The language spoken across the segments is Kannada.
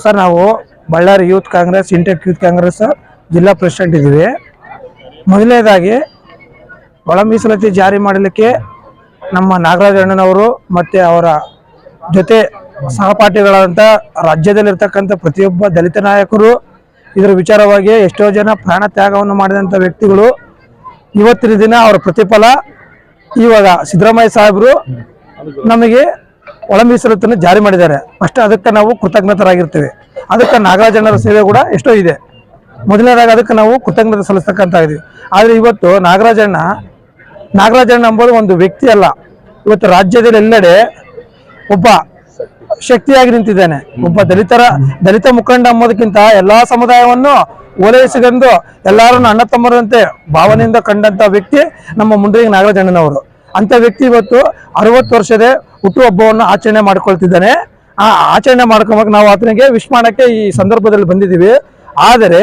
ಸರ್, ನಾವು ಬಳ್ಳಾರಿ ಯೂತ್ ಕಾಂಗ್ರೆಸ್ ಇಂಟೆಕ್ ಯೂತ್ ಕಾಂಗ್ರೆಸ್ ಜಿಲ್ಲಾ ಪ್ರೆಸಿಡೆಂಟ್ ಇದ್ದೀವಿ. ಮೊದಲನೇದಾಗಿ ಒಳ ಮೀಸಲಾತಿ ಜಾರಿ ಮಾಡಲಿಕ್ಕೆ ನಮ್ಮ ನಾಗರಾಜ ಅಣ್ಣನವರು ಮತ್ತು ಅವರ ಜೊತೆ ಸಹಪಾಠಿಗಳಾದಂಥ ರಾಜ್ಯದಲ್ಲಿರ್ತಕ್ಕಂಥ ಪ್ರತಿಯೊಬ್ಬ ದಲಿತ ನಾಯಕರು ಇದರ ವಿಚಾರವಾಗಿ ಎಷ್ಟೋ ಜನ ಪ್ರಾಣ ತ್ಯಾಗವನ್ನು ಮಾಡಿದಂಥ ವ್ಯಕ್ತಿಗಳು ಇವತ್ತಿನ ದಿನ ಅವರ ಪ್ರತಿಫಲ ಇವಾಗ ಸಿದ್ದರಾಮಯ್ಯ ಸಾಹೇಬರು ನಮಗೆ ಒಳ ಜಾರಿ ಮಾಡಿದ್ದಾರೆ. ಫಸ್ಟ್ ಅದಕ್ಕೆ ನಾವು ಕೃತಜ್ಞತರಾಗಿರ್ತೀವಿ. ಅದಕ್ಕೆ ನಾಗರಾಜಣ್ಣರ ಸೇವೆ ಕೂಡ ಎಷ್ಟೋ ಇದೆ. ಮೊದಲನೇದಾಗಿ ಅದಕ್ಕೆ ನಾವು ಕೃತಜ್ಞತೆ ಸಲ್ಲಿಸ್ತಕ್ಕಂಥ ಇದೀವಿ ಆದರೆ ಇವತ್ತು ನಾಗರಾಜಣ್ಣ ನಾಗರಾಜಣ್ಣ ಅಂಬೋದು ಒಂದು ವ್ಯಕ್ತಿ ಅಲ್ಲ. ಇವತ್ತು ರಾಜ್ಯದಲ್ಲಿ ಎಲ್ಲೆಡೆ ಒಬ್ಬ ಶಕ್ತಿಯಾಗಿ ನಿಂತಿದ್ದಾನೆ. ಒಬ್ಬ ದಲಿತರ, ದಲಿತ ಮುಖಂಡ ಎಂಬುದಕ್ಕಿಂತ ಎಲ್ಲಾ ಸಮುದಾಯವನ್ನು ಓಲೈಸಿಕೊಂಡು ಎಲ್ಲರನ್ನು ಅಣ್ಣ ತಮ್ಮರಂತೆ ಭಾವನೆಯಿಂದ ಕಂಡಂತ ವ್ಯಕ್ತಿ ನಮ್ಮ ಮುಂಡ್ರಿಗೆ ನಾಗರಾಜಣ್ಣನವರು ಅಂತ ವ್ಯಕ್ತಿ ಇವತ್ತು ಅರವತ್ತು ವರ್ಷದ ಹುಟ್ಟುಹಬ್ಬವನ್ನು ಆಚರಣೆ ಮಾಡ್ಕೊಳ್ತಿದ್ದಾನೆ. ಆ ಆಚರಣೆ ಮಾಡ್ಕೊಂಬಾಗ ನಾವು ಆತನಿಗೆ ವಿಶ್ ಈ ಸಂದರ್ಭದಲ್ಲಿ ಬಂದಿದ್ದೀವಿ. ಆದರೆ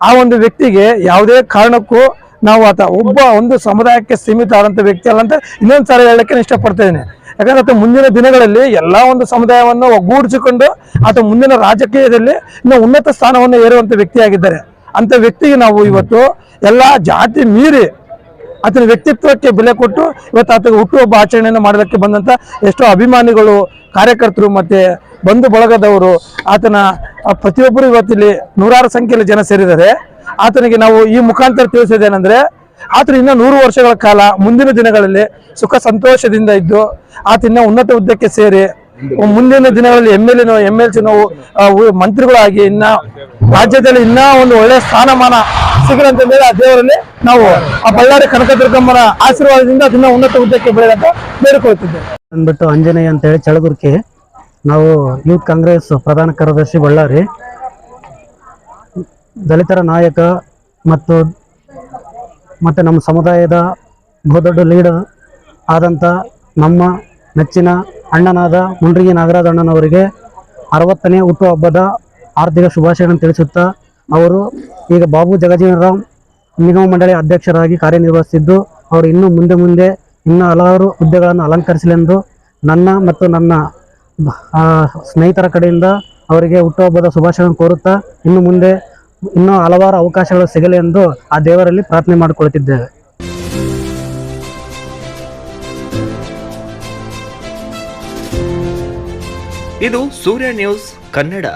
ಆ ಒಂದು ವ್ಯಕ್ತಿಗೆ ಯಾವುದೇ ಕಾರಣಕ್ಕೂ ನಾವು ಆತ ಒಬ್ಬ ಒಂದು ಸಮುದಾಯಕ್ಕೆ ಸೀಮಿತ ಆದಂಥ ವ್ಯಕ್ತಿ ಅಲ್ಲ ಅಂತ ಇನ್ನೊಂದು ಸಾರಿ ಹೇಳಕ್ಕೆ ಇಷ್ಟಪಡ್ತಿದ್ದೇನೆ ಯಾಕಂದ್ರೆ ಆತ ಮುಂದಿನ ದಿನಗಳಲ್ಲಿ ಎಲ್ಲ ಒಂದು ಸಮುದಾಯವನ್ನು ಒಗ್ಗೂಡಿಸಿಕೊಂಡು ಆತ ಮುಂದಿನ ರಾಜಕೀಯದಲ್ಲಿ ಇನ್ನು ಉನ್ನತ ಸ್ಥಾನವನ್ನು ಏರುವಂತ ವ್ಯಕ್ತಿಯಾಗಿದ್ದಾರೆ. ಅಂತ ವ್ಯಕ್ತಿಗೆ ನಾವು ಇವತ್ತು ಎಲ್ಲ ಜಾತಿ ಮೀರಿ ಆತನ ವ್ಯಕ್ತಿತ್ವಕ್ಕೆ ಬೆಲೆ ಕೊಟ್ಟು ಇವತ್ತು ಆತಗೆ ಹುಟ್ಟುಹಬ್ಬ ಆಚರಣೆಯನ್ನು ಮಾಡೋದಕ್ಕೆ ಬಂದಂತ ಎಷ್ಟೋ ಅಭಿಮಾನಿಗಳು, ಕಾರ್ಯಕರ್ತರು ಮತ್ತೆ ಬಂಧು ಬಳಗದವರು ಆತನ ಪ್ರತಿಯೊಬ್ಬರು ಇವತ್ತಿಲ್ಲಿ ನೂರಾರು ಸಂಖ್ಯೆಯಲ್ಲಿ ಜನ ಸೇರಿದ್ದಾರೆ. ಆತನಿಗೆ ನಾವು ಈ ಮುಖಾಂತರ ತಿಳಿಸೋದೇನೆಂದ್ರೆ ಆತನ ಇನ್ನೂ ನೂರು ವರ್ಷಗಳ ಕಾಲ ಮುಂದಿನ ದಿನಗಳಲ್ಲಿ ಸುಖ ಸಂತೋಷದಿಂದ ಇದ್ದು ಆತ ಇನ್ನ ಉನ್ನತ ಹುದ್ದೆಕ್ಕೆ ಸೇರಿ ಮುಂದಿನ ದಿನಗಳಲ್ಲಿ M L A M L C ನಾವು ಮಂತ್ರಿಗಳಾಗಿ ಇನ್ನ ರಾಜ್ಯದಲ್ಲಿ ಇನ್ನ ಒಂದು ಒಳ್ಳೆ ಸ್ಥಾನಮಾನ ಸಿಗಲಂತ ಹೇಳಿ ಆ ದೇವರಲ್ಲಿ ನಾವು ಆ ಬಳ್ಳಾರಿ ಕನಕದುರ್ಗಮ್ಮನ ಆಶೀರ್ವಾದದಿಂದ ಅದನ್ನ ಉನ್ನತ ಹುದ್ದೆಗೆ ಬೆಳೆದಂತ ಬೇಡಿಕೊಳ್ತಿದ್ದೇವೆ ಅಂದ್ಬಿಟ್ಟು ಅಂಜನೇಯ ಅಂತೇಳಿ ಚಳಗುರ್ಕಿ. ನಾವು ಯೂತ್ ಕಾಂಗ್ರೆಸ್ ಪ್ರಧಾನ ಕಾರ್ಯದರ್ಶಿ ಬಳ್ಳಾರಿ. ದಲಿತರ ನಾಯಕ ಮತ್ತು ಮತ್ತೆ ನಮ್ಮ ಸಮುದಾಯದ ಬಹುದೊಡ್ಡ ಲೀಡರ್ ಆದಂಥ ನಮ್ಮ ನೆಚ್ಚಿನ ಅಣ್ಣನಾದ ಮುಂಡ್ರಿಗಿ ನಾಗರಾಜ ಅಣ್ಣನವರಿಗೆ ಅರವತ್ತನೇ ಹುಟ್ಟುಹಬ್ಬದ ಆರ್ಥಿಕ ಶುಭಾಶಯಗಳನ್ನು ತಿಳಿಸುತ್ತಾ ಅವರು ಈಗ ಬಾಬು ಜಗಜೀವನರಾಮ್ ನಿಗಮ ಮಂಡಳಿ ಅಧ್ಯಕ್ಷರಾಗಿ ಕಾರ್ಯನಿರ್ವಹಿಸುತ್ತಿದ್ದು, ಅವರು ಇನ್ನೂ ಮುಂದೆ ಮುಂದೆ ಇನ್ನೂ ಹಲವಾರು ಹುದ್ದೆಗಳನ್ನು ಅಲಂಕರಿಸಲೆಂದು ನನ್ನ ಮತ್ತು ನನ್ನ ಸ್ನೇಹಿತರ ಕಡೆಯಿಂದ ಅವರಿಗೆ ಹುಟ್ಟುಹಬ್ಬದ ಶುಭಾಶಯವನ್ನು ಕೋರುತ್ತಾ ಇನ್ನು ಮುಂದೆ ಇನ್ನೂ ಹಲವಾರು ಅವಕಾಶಗಳು ಸಿಗಲಿ ಎಂದು ಆ ದೇವರಲ್ಲಿ ಪ್ರಾರ್ಥನೆ ಮಾಡಿಕೊಳ್ತಿದ್ದೇವೆ ಇದು ಸೂರ್ಯ ನ್ಯೂಸ್ ಕನ್ನಡ.